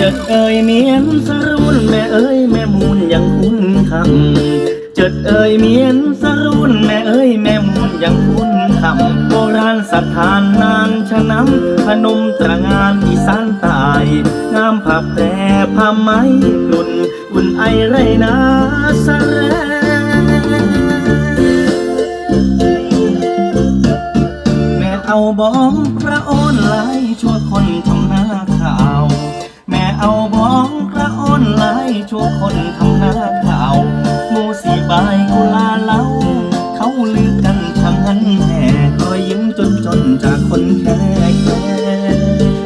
จดเอ่ยเมียนสรุนแม่เอ้ยแม่มูลยังคุ้นคำจดเอ่ยเมียนสรุนแม่เอ้ยแม่มูลยังคุ้นคำโบราณสถานนานชะน้ำพนมตรงานอีสานตายงามผ้าแพรผ้าไหมกลุ่นอุ่นไอไรนาสะแรแม่เอาบองพระโอนไหลชั่วคนทำหน้าข่าว จนจากคนแค่แค่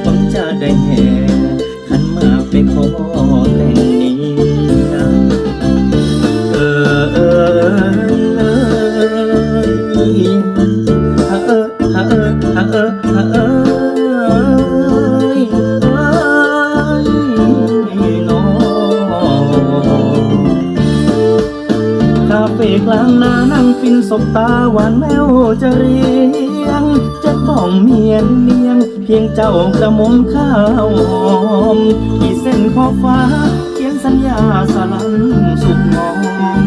หวังจะได้แห่ขันมาไปขอแต่งนี้เออเออเออเออเออเออ เฟ่กลางนานั่งฟินสบตาหวานแมวจะเรียงจะต้องเมียนเนียง เพียงเจ้ากระมมข้าวหอมที่เส้นขอบฟ้า เขียนสัญญาสลันสุกงอม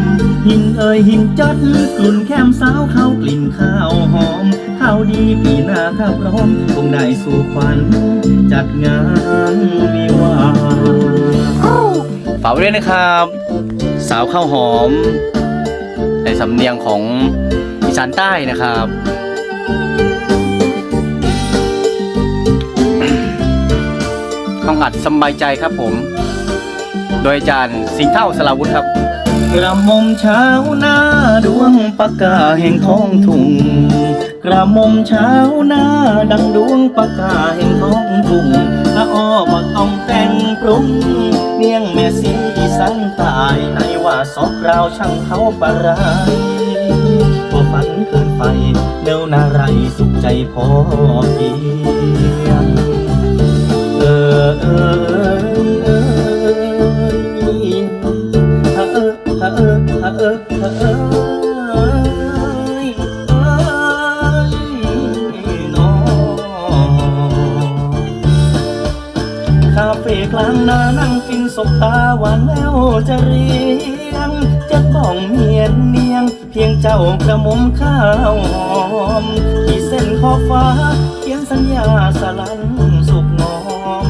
หินเอ่ยหินจัดกลุ่นแคมสาวเข้ากลิ่นข้าวหอม ข้าวดีปีหน้าถ้าพร้อมคงได้สู่ขวัญจัดงานวิวาฝากไว้ด้วยนะครับ สาวข้าวหอม ในสำเนียงของอีสานใต้นะครับต้องอัดสบายใจครับผม โดยอาจารย์สิงห์เท่าสลาวุธครับกระมมเช้าหน้าดวงปากกาแห่งท้องทุ่งกระมมเช้าหน้าดังดวงปากกาแห่งท้องทุ่งถ้าอ้อมาต้องแต่งปรุงเมียงแม่สีสานตา สอกราวช่างเขาปะไรตัวฝันเกินไฟเนวนาไรสุขใจพอเพียงเออเออเออเออเออเออเออน้องคาเฟ่กลางนานั่งฟินสบตาหวานแววจะรีากระหมมข้าวหอมที่เส้นขอบฟ้าเขียนสัญญาสลันสุกงอม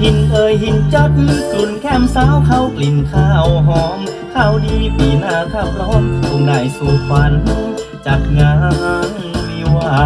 หินเอ่ยหินจัดกลุ่นแคมสาวเข้ากลิ่นข้าวหอม ข้าวดีปีหน้าข้าวพร้อมคงได้สู่ขวัญจัดงานวิวา